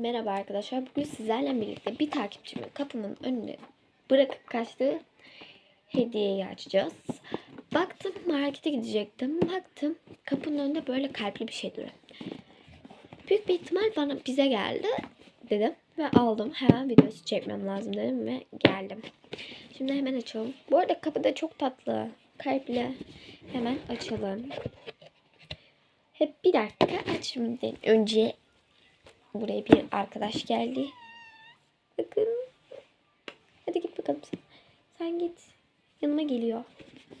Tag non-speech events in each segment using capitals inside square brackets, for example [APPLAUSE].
merhaba arkadaşlar. Bugün sizlerle birlikte bir takipçimin kapımın önüne bırakıp kaçtığı hediyeyi açacağız. Baktım markete gidecektim. Baktım kapının önünde böyle kalpli bir şey duruyor. Büyük bir ihtimal bana bize geldi dedim ve aldım. Hemen videosu çekmem lazım dedim ve geldim. Şimdi hemen açalım. Bu arada kapıda çok tatlı. Kalpli. Hemen açalım. Hep bir dakika açmadan önce buraya bir arkadaş geldi. Bakın. Hadi git bakalım sen. Sen git. Yanıma geliyor.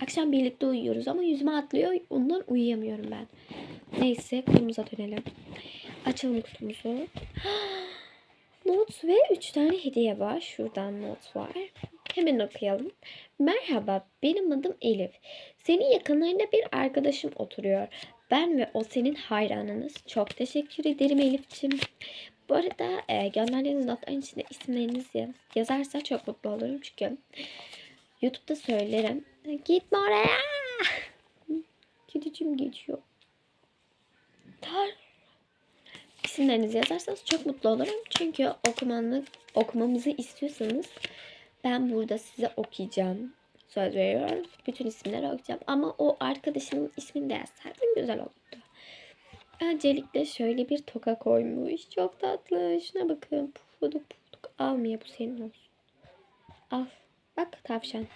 Akşam birlikte uyuyoruz ama yüzüme atlıyor. Ondan uyuyamıyorum ben. Neyse kutumuza dönelim. Açalım kutumuzu. [GASPS] Not ve 3 tane hediye var. Şuradan not var. Hemen okuyalım. Merhaba, benim adım Elif. Senin yakınlarında bir arkadaşım oturuyor. Ben ve o senin hayranınız. Çok teşekkür ederim Elif'ciğim. Bu arada e, gönderdiğiniz notların içinde isimlerinizi yaz- yazarsa çok mutlu olurum çünkü YouTube'da söylerim. Gitme oraya. [LAUGHS] Kedicim geçiyor. Tar. İsimlerinizi yazarsanız çok mutlu olurum. Çünkü okumanı, okumamızı istiyorsanız ben burada size okuyacağım. Söz veriyorum. Bütün isimleri okuyacağım. Ama o arkadaşının ismini de yazsaydın güzel olurdu. Öncelikle şöyle bir toka koymuş. Çok tatlı. Şuna bakın. Pufuduk pufuduk. Almaya bu senin olsun. Al. Bak tavşan.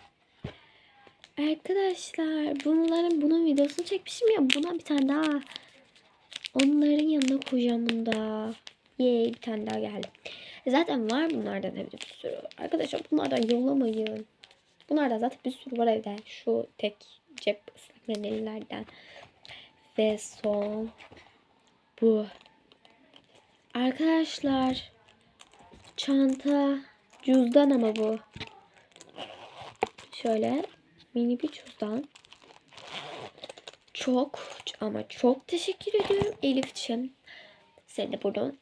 Arkadaşlar bunların bunun videosunu çekmişim ya. Buna bir tane daha. Onların yanına koyacağım bunu da. Yay bir tane daha geldi. Zaten var bunlardan evde bir sürü. Arkadaşlar bunlardan yollamayın. Bunlardan zaten bir sürü var evde. Şu tek cep ıslak mendillerden. Ve son bu. Arkadaşlar çanta cüzdan ama bu. Şöyle mini bir cüzdan. Çok ama çok teşekkür ediyorum Elif'ciğim. Seni de buradan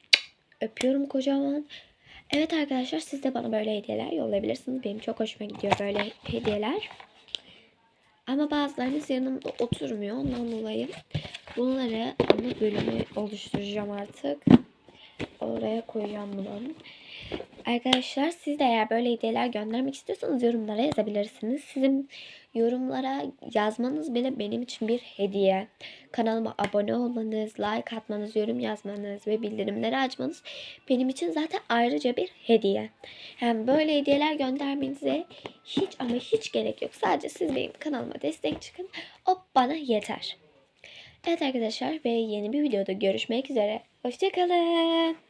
öpüyorum kocaman. Evet arkadaşlar siz de bana böyle hediyeler yollayabilirsiniz. Benim çok hoşuma gidiyor böyle hediyeler. Ama bazılarınız yanımda oturmuyor. Ondan dolayı bunları ana bölümü oluşturacağım artık. Oraya koyacağım bunu. Arkadaşlar siz de eğer böyle hediyeler göndermek istiyorsanız yorumlara yazabilirsiniz. Sizin yorumlara yazmanız bile benim için bir hediye. Kanalıma abone olmanız, like atmanız, yorum yazmanız ve bildirimleri açmanız benim için zaten ayrıca bir hediye. Hem böyle hediyeler göndermenize hiç ama hiç gerek yok. Sadece siz benim kanalıma destek çıkın. O bana yeter. Evet arkadaşlar ve yeni bir videoda görüşmek üzere. Hoşçakalın.